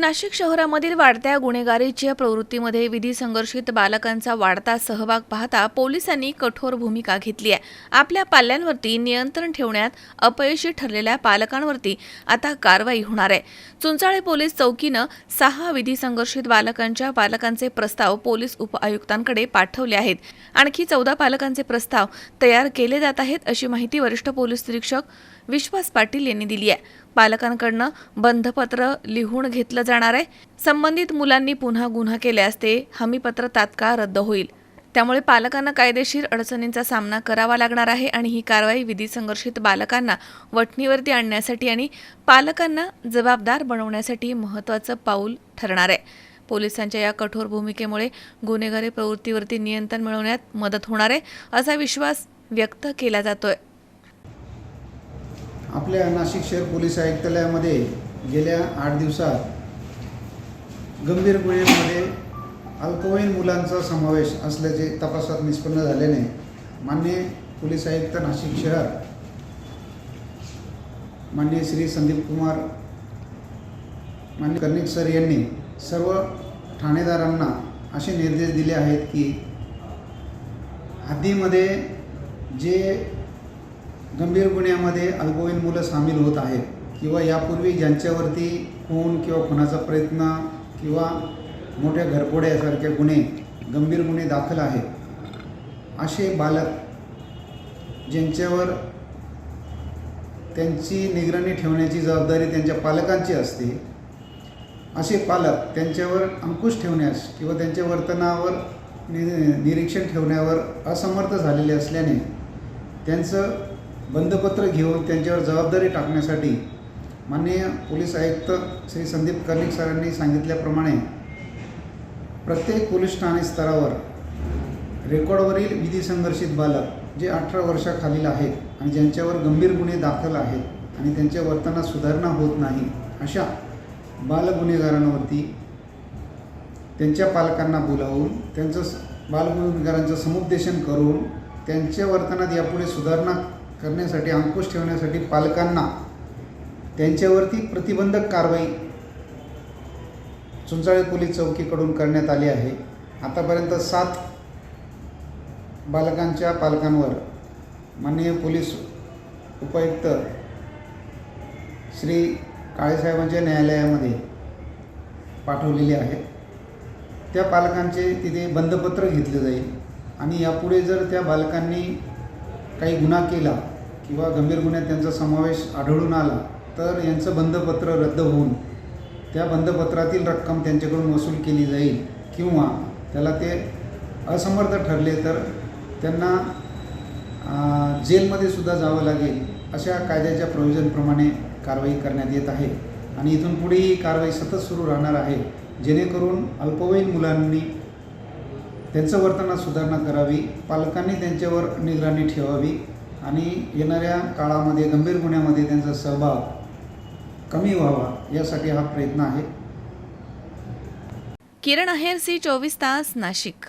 नाशिक शहरामधील वाढत्या गुन्हेगारीच्या प्रवृत्तीमध्ये विधी संघर्षित बालकांचा वाढता सहभाग पाहता पोलिसांनी कठोर भूमिका घेतली आहे. आपल्या पाल्यांवरती नियंत्रण ठेवण्यात अपयशी ठरलेल्या पालकांवरती आता कारवाई होणार आहे. चुंचाळे पोलीस चौकीनं सहा विधी संघर्षित बालकांच्या पालकांचे प्रस्ताव पोलीस उपआयुक्तांकडे पाठवले आहेत. आणखी चौदा पालकांचे प्रस्ताव तयार केले जात आहेत अशी माहिती वरिष्ठ पोलीस निरीक्षक विश्वास पाटील यांनी दिली आहे. पालकांकडनं बंधपत्र लिहून घेतलं जाणार आहे. संबंधित मुलांनी पुन्हा गुन्हा केल्यास ते हमीपत्र तात्काळ रद्द होईल. त्यामुळे पालकांना कायदेशीर अडचणींचा सामना करावा लागणार आहे आणि ही कारवाई विधी संघर्षित बालकांना वठणीवरती आणण्यासाठी आणि पालकांना जबाबदार बनवण्यासाठी महत्त्वाचं पाऊल ठरणार आहे. पोलिसांच्या या कठोर भूमिकेमुळे गुन्हेगारी प्रवृत्तीवरती नियंत्रण मिळवण्यात मदत होणार आहे असा विश्वास व्यक्त केला जातोय. आपल्या नाशिक शहर पोलीस आयुक्तालयामध्ये गेल्या आठ दिवसात गंभीर गुन्ह्यांमध्ये अल्पवयीन मुलांचा समावेश असल्याचे तपासात निष्पन्न झाल्याने मान्य पोलीस आयुक्त नाशिक शहर मान्य श्री संदीप कुमार मान्य कर्णिक सर यांनी सर्व ठाणेदारांना असे निर्देश दिले आहेत की हद्दीमध्ये जे गंभीर गुन्ह्यामध्ये अल्पवयीन मुलं सामील होत आहेत किंवा यापूर्वी ज्यांच्यावरती खून किंवा खुनाचा प्रयत्न किंवा मोठ्या घरफोड्यासारखे गुन्हे गंभीर गुन्हे दाखल आहेत. असे बालक ज्यांच्यावर त्यांची निगराणी ठेवण्याची जबाबदारी त्यांच्या पालकांची असते असे पालक त्यांच्यावर अंकुश ठेवण्यास किंवा त्यांच्या वर्तनावर नि निरीक्षण ठेवण्यावर असमर्थ झालेले असल्याने त्यांचं बंधपत्र घेऊन त्यांच्यावर जबाबदारी टाकण्यासाठी माननीय पोलीस आयुक्त श्री संदीप कर्णिक सरांनी सांगितल्याप्रमाणे प्रत्येक पोलीस ठाणे स्तरावर रेकॉर्डवरील विधी संघर्षित बालक जे अठरा वर्षाखालील आहेत आणि ज्यांच्यावर गंभीर गुन्हे दाखल आहेत आणि त्यांच्या वर्तनात सुधारणा होत नाही अशा बालगुन्हेगारांवरती त्यांच्या पालकांना बोलावून त्यांचं बालगुन्हेगारांचं समुपदेशन करून त्यांच्या वर्तनात यापुढे सुधारणा करण्यासाठी अंकुश ठेवण्यासाठी पालकांना त्यांच्यावरती प्रतिबंधक कारवाई चुंचाळे पोलीस चौकीकडून करण्यात आली आहे. आतापर्यंत सात बालकांच्या पालकांवर माननीय पोलीस उपायुक्त श्री काळेसाहेबांच्या न्यायालयामध्ये पाठवलेले आहेत त्या पालकांचे तिथे बंधपत्र घेतले जाईल आणि यापुढे जर त्या बालकांनी काही गुन्हा केला किंवा गंभीर गुन्ह्यात त्यांचा समावेश आढळून आला तर यांचं बंधपत्र रद्द होऊन त्या बंधपत्रातील रक्कम त्यांच्याकडून वसूल केली जाईल किंवा त्याला ते असमर्थ ठरले तर त्यांना जेलमध्ये सुद्धा जावं लागेल अशा कायद्याच्या प्रोव्हिजनप्रमाणे कारवाई करण्यात येत आहे. आणि इथून पुढे ही कारवाई सतत सुरू राहणार आहे. जेणेकरून अल्पवयीन मुलांनी त्यांचं वर्तनात सुधारणा करावी पालकांनी त्यांच्यावर निगराणी ठेवावी आणि येणाऱ्या काळामध्ये गंभीर गुन्ह्यामध्ये त्यांचा सहभाग कमी व्हावा यासाठी हा प्रयत्न आहे. किरण अहेर सी चोवीस तास नाशिक.